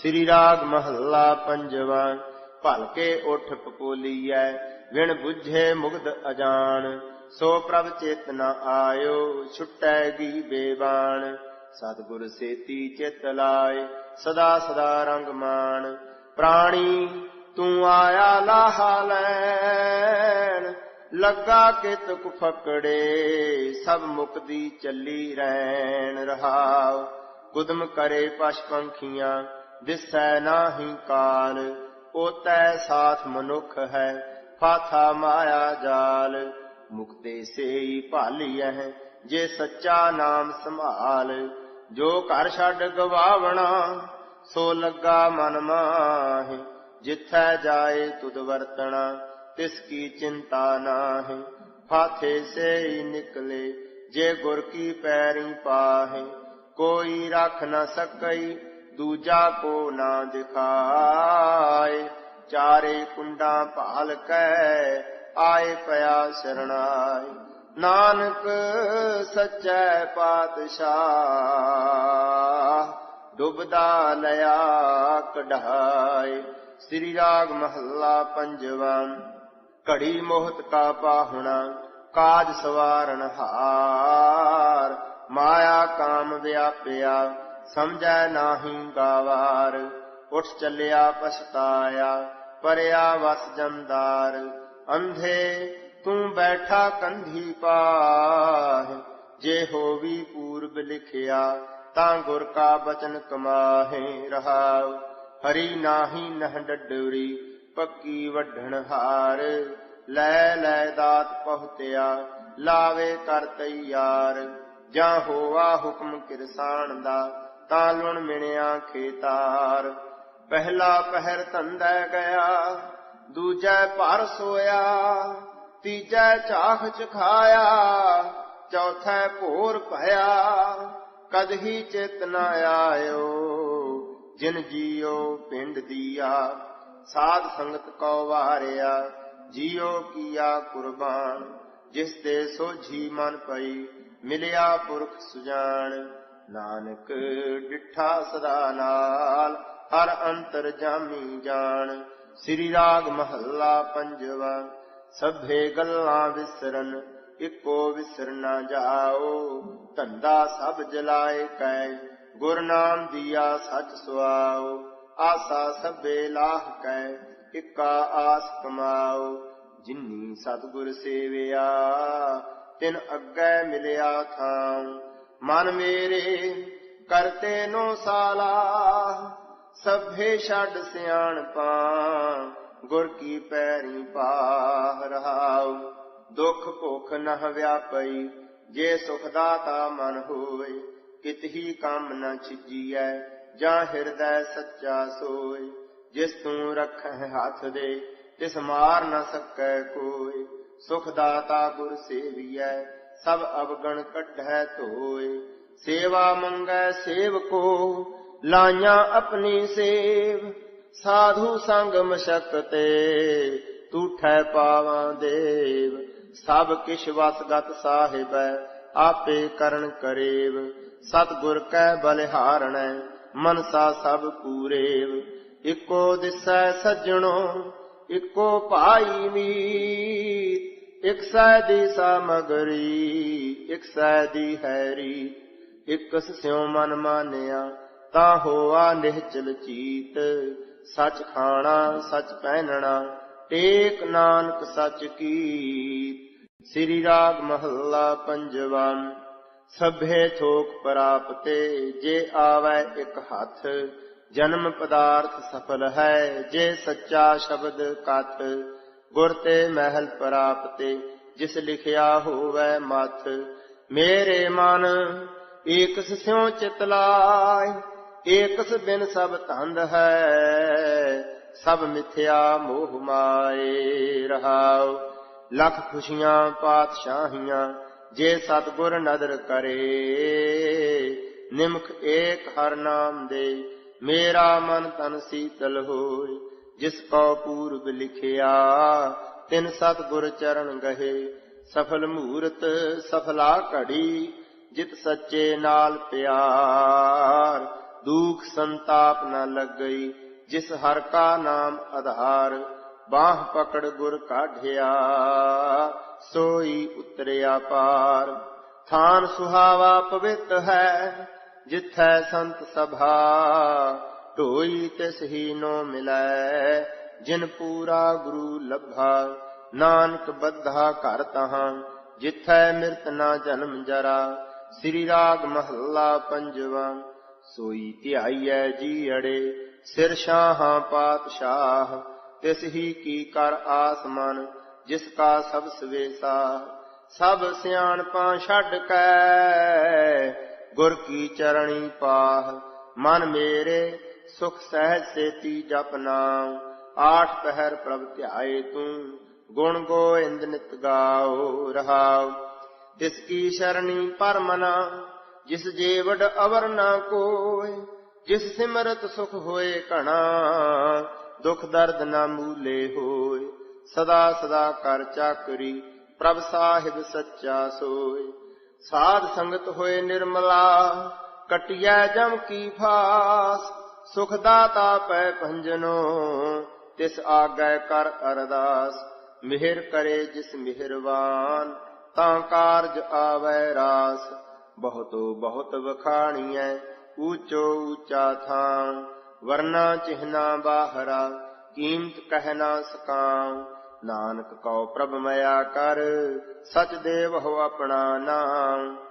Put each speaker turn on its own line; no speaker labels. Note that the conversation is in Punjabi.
ਸ੍ਰੀ ਰਾਗ ਮਹੱਲਾ ਪੰਜਵਾ ਭਲਕੇ ਉਠ ਪਪੋਲੀਐ ਵਿਣ 부ਝੇ ਮੁਗਧ ਅਜਾਨ ਸੋ ਪ੍ਰਭ ਚੇਤਨਾ ਆਇਓ ਛੁਟੈਗੀ ਬੇਬਾਨ ਸਤਿਗੁਰ ਸੇਤੀ ਚਿਤ ਲਾਏ, ਸਦਾ ਸਦਾ ਰੰਗ ਮਾਨ ਪ੍ਰਾਣੀ, ਤੂੰ ਆਇਆ ਲਾਹਾ ਲੈਣ, ਲੱਗਾ ਕਿਤ ਕੁ ਫਕੜੇ, ਸਭ ਮੁਕਦੀ ਚੱਲੀ ਰਹਿਣ ਰਹਾਉ। ਕੁਦਮ ਕਰੇ ਪਸ਼ ਪੰਖੀਆਂ ਦਿਸੈ ਨਾਹੀ ਕਾਲ ਓਤੈ ਸਾਥ ਮਨੁੱਖ ਹੈ ਫਾਥਾ ਮਾਇਆ ਜਾਲ। ਮੁਕਤੇ ਸੇਈ ਭਾਲੀਐ ਜੇ ਸੱਚਾ ਨਾਮ ਸੰਭਾਲ। ਜੋ ਘਰ ਛੱਡ ਗਵਾਵਣਾ, ਸੋ ਲੱਗਾ ਮਨ ਮਾਹਿ। ਜਿੱਥੈ ਜਾਏ ਤੁਧ ਵਰਤਣਾ, ਤਿਸ ਕੀ ਚਿੰਤਾ ਨਾਹਿ। ਫਾਥੇ ਸੇ ਨਿਕਲੇ, ਜੇ ਗੁਰ ਕੀ ਪੈਰੀ ਪਾਹੇ। ਕੋਈ ਰੱਖ ਨਾ ਸਕਈ ਦੂਜਾ ਕੋ ਨਾ ਦਿਖਾਏ, ਚਾਰੇ ਕੁੰਡਾਂ ਭਾਲ ਕੈ, ਆਏ ਪਿਆ ਸਰਣਾਈ ਨਾਨਕ ਸੱਚੈ ਪਾਤਸ਼ਾਹ, ਡੁਬਦਾ ਲਿਆ ਕਢਾਏ। ਸ੍ਰੀ ਰਾਗ ਮਹੱਲਾ ਪੰਜਵਾ, ਘੜੀ ਮੋਹਤ ਕਾ ਪਾਹੁਣਾ ਕਾਜ ਸਵਾਰਨ ਹਾਰ। ਮਾਇਆ ਕਾਮ ਵਿਆਪਿਆ ਸਮਝੈ ਨਾਹੀ ਗਾਵਾਰ, ਉੱਠ ਚੱਲਿਆ ਪਛਤਾਇਆ, ਪਰਿਆ ਵਸ ਜਮਦਾਰ ਅੰਧੇ, ਤੂੰ ਬੈਠਾ ਕੰਧੀ ਪਾਹ, ਜੇ ਹੋਵੀ ਪੂਰਬ ਲਿਖਿਆ, ਤਾਂ ਗੁਰ ਕਾ ਬਚਨ ਕਮਾਹੇ ਰਹਾਉ। ਹਰੀ ਨਾਹੀ ਨਹ ਡਡੂਰੀ, ਪੱਕੀ ਵਢਣ ਹਾਰ। ਲੈ ਲੈ ਦਾਤ ਪਹੁਤਿਆ, ਲਾਵੇ ਕਰ ਤਈਆਰ ਜਾਂ ਹੋਵਾ ਹੁਕਮ ਕਿਰਸਾਨ ਦਾ ਤਾਂ ਮਿਣਿਆ ਖੇਤਾਰ। ਪਹਿਲਾ ਪਹਿਰ ਧੰਦਾ ਗਿਆ, ਦੂਜਾ ਭਰ ਸੋਇਆ, ਤੀਜੈ ਚਾਖ ਚਖਾਇਆ ਚੌਥੈ ਭੋਰ ਭਇਆ। ਕਦ ਹੀ ਚਿਤ ਨ ਆਇਓ, ਜਿਨ ਜੀਓ ਪਿੰਡ ਦੀਆ। ਸਾਧ ਸੰਗਤ ਕੋ ਵਾਰਿਆ, ਜੀਓ ਕੀਆ ਕੁਰਬਾਨ। ਜਿਸ ਤੇ ਸੋਝੀ ਮਨ ਪਈ, ਮਿਲਿਆ ਪੁਰਖ ਸੁਜਾਨ। ਨਾਨਕ ਡਿਠਾ ਸਦਾ ਨਾਲ, ਹਰ ਅੰਤਰ ਜਾਮੀ ਜਾਣ। ਸ੍ਰੀ ਰਾਗ ਮਹੱਲਾ ਪੰਜਵਾ, ਸਭੇ ਗੱਲਾਂ ਵਿਸਰਨ, ਇੱਕੋ ਵਿਸਰ ਨਾ ਜਾਓ। ਧੰਦਾ ਸਭ ਜਲਾਏ ਕੈ, ਗੁਰ ਨਾਮ ਦੀਆ ਸੱਚ ਸੁਆਓ। ਆਸਾ ਸਭੇ ਲਾਹ ਕੈ, ਇਕਾ ਆਸ ਕਮਾਓ। ਜਿਨੀ ਸਤਿਗੁਰ ਸੇਵਿਆ, ਤਿਨ ਅੱਗੇ ਮਿਲਿਆ ਥਾਂ ਮਨ ਮੇਰੇ ਕਰਤੇ ਨੋ ਸਾਲਾ, ਸਭੇ ਛੱਡ ਸਿਆਣਪਾ ਗੁਰ ਕੀ ਪੈਰੀ ਪਾਹ ਰਹਾਉ। ਦੁਖ ਭੁਖ ਨਹ ਵਿਆਪਈ, ਜੇ ਸੁਖ ਦਾਤਾ ਮਨ ਹੋਏ ਕਿਤਹੀ ਕੰਮ ਨ ਛਿਜੀਐ, ਜਾਂ ਹਿਰਦੈ ਸੱਚਾ ਸੋਏ। ਜਿਸ ਤੂੰ ਰੱਖੈ ਹੱਥ ਦੇ, ਤਿਸ ਮਾਰ ਨ ਸਕੈ ਕੋਈ। ਸੁਖ ਦਾਤਾ ਗੁਰ ਸੇਵੀਐ ਸਭ ਅਵਗਣ ਕੱਢੈ ਧੋਏ। ਸੇਵਾ ਮੰਗੈ ਸੇਵਕੋ, ਲਾਈਆਂ ਆਪਣੀ ਸੇਵ। ਸਾਧੂ ਸੰਗ ਮਸ਼ਕਤੇ ਤੂਠੈ ਪਾਵਾਂ ਦੇਵ। ਸਭ ਕਿਛ ਵਸਗਤ ਸਾਹਿਬੈ, ਆਪੇ ਕਰਨ ਕਰੇਵ। ਸਤਿਗੁਰ ਕੈ ਬਲਿਹਾਰਣੈ, ਮਨਸਾ ਸਭ ਪੂਰੇਵ। ਇਕੋ ਦਿਸੈ ਸੱਜਣੋ, ਇਕੋ ਭਾਈ ਮੀਤ। ਇਕ ਸੈ ਦੀ ਸਾਮਗਰੀ, ਇਕ ਸੈ ਦੀ ਹੈਰੀ ਇਕਸ ਸਿਉ ਮਨ ਮਾਨਿਆ, ਤਾਂ ਹੋਆ ਨਿਹਚਲ ਚੀਤ। ਸਚ ਖਾਣਾ, ਸਚ ਪਹਿਨਣਾ, ਟੇਕ ਨਾਨਕ ਸਚ ਕੀ ਸ੍ਰੀ ਰਾਗ ਮਹੱਲਾ ਪੰਜਵਾ ਸਭੇ ਥੋਕ ਪ੍ਰਾਪਤੇ, ਜੇ ਆਵੈ ਇੱਕ ਹੱਥ, ਜਨਮ ਪਦਾਰਥ ਸਫਲ ਹੈ, ਜੇ ਸੱਚਾ ਸ਼ਬਦ ਕਥ। ਗੁਰ ਤੇ ਮਹਿਲ ਪ੍ਰਾਪਤੇ, ਜਿਸ ਲਿਖਿਆ ਹੋਵੇ ਮਥ, ਮੇਰੇ ਮਨ ਏਕਸ ਸਿਉ ਚਿਤ ਲਾਇ, ਏਕਸ ਬਿਨ ਸਭ ਧੰਦ ਹੈ, ਸਭ ਮਿਥਿਆ ਮੋਹ ਮਾਏ ਰਹਾਉ। ਲਖ ਖੁਸ਼ੀਆਂ ਪਾਤਸ਼ਾਹੀਆਂ, ਜੇ ਸਤਗੁਰ ਨਦਰ ਕਰੇ, ਨਿਮਖ ਏਕ ਹਰ ਨਾਮ ਦੇ, ਮੇਰਾ ਮਨ ਤਨ ਸੀਤਲ ਹੋਏ। ਜਿਸ ਕੋ ਪੂਰਬ ਲਿਖਿਆ, ਤਿਨ ਸਤਗੁਰ ਚਰਨ ਗਏ ਸਫਲ ਮੂਰਤ ਸਫਲਾ ਘੜੀ, ਜਿਤ ਸੱਚੇ ਨਾਲ ਪਿਆਰ। ਦੁਖ ਸੰਤਾਪ ਨ ਲੱਗਈ, ਜਿਸ ਹਰ ਕਾ ਨਾਮ ਆਧਾਰ, ਬਾਹ ਪਕੜ ਗੁਰ ਕਾਢਿਆ, ਸੋਈ ਉਤਰਿਆ ਪਾਰ। ਥਾਨ ਸੁਹਾਵਾ ਪਵਿੱਤ ਹੈ, ਜਿਥੈ ਸੰਤ ਸਭਾ ਢੋਈ ਤਿਸ ਹੀ ਨੋ ਮਿਲੈ, ਜਿਨ ਪੂਰਾ ਗੁਰੂ ਲੱਭਾ। ਨਾਨਕ ਬੱਧਾ ਘਰ ਤਹਾਂ, ਜਿਥੈ ਮਿਰਤ ਨਾ ਜਨਮ ਜਰਾ। ਸ੍ਰੀ ਰਾਗ ਮਹੱਲਾ ਪੰਜਵਾਂ, ਸੋਈ ਧਿਆਈਐ ਜੀ ਅੜੇ, ਸਿਰ ਸ਼ਾਹਾਂ ਪਾਤਸ਼ਾਹ। ਤਿਸ ਹੀ ਕੀ ਕਰ ਆਸਮਨ, ਜਿਸ ਕਾ ਸਭ ਸਵੇਸਾ। ਸਭ ਸਿਆਣਪਾਂ ਛੱਡ ਕੈ, ਗੁਰ ਕੀ ਚਰਣੀ ਪਾਹ। ਮਨ ਮੇਰੇ ਸੁਖ ਸਹਿਜ ਸੇਤੀ ਜਪ ਨਾਮ ਆਠ ਪਹਿਰ ਪ੍ਰਭ ਧਿਆਏ ਤੂੰ, ਗੁਣ ਗੋਇੰਦ ਨਿਤ ਗਾਓ, ਰਹਾਉ। ਤਿਸ ਕੀ ਸ਼ਰਣੀ ਪਰਮਨਾ ਜਿਸ ਜੀਵੜ ਅਵਰ ਨਾ ਕੋਇ, ਜਿਸ ਸਿਮਰਤ ਸੁਖ ਹੋਏ ਘਣਾ, ਦੁਖ ਦਰਦ ਨਾ ਮੂਲੇ ਹੋਏ ਸਦਾ ਸਦਾ ਕਰ ਚਾਕਰੀ, ਪ੍ਰਭ ਸਾਹਿਬ ਸੱਚਾ ਸੋਏ ਸਾਧ ਸੰਗਤ ਹੋਏ ਨਿਰਮਲਾ ਕਟਿਆ ਜਮ ਕੀ ਫਾਸ ਸੁਖ ਦਾਤਾ ਪੈ ਭੰਜਨੋ, ਤਿਸ ਆਗੈ ਕਰ ਅਰਦਾਸ। ਮਿਹਰ ਕਰੇ ਜਿਸ ਮਿਹਰਵਾਨ, ਤਾਂ ਕਾਰਜ ਆਵੈ ਰਾਸ। ਬਹੁਤੋ ਬਹੁਤ ਵਖਾਣੀਐ, ਊਚੋ ਊਚਾ ਥਾਂ। ਵਰਨਾ ਚਿਹਨਾ ਬਾਹਰਾ, ਕੀਮਤ ਕਹਿਣਾ ਨਾ ਨਾਨਕ ਕਉ ਪ੍ਰਭ ਮਇਆ ਕਰ, ਸਚ ਦੇਵ ਹੋ ਆਪਣਾ ਨਾਮ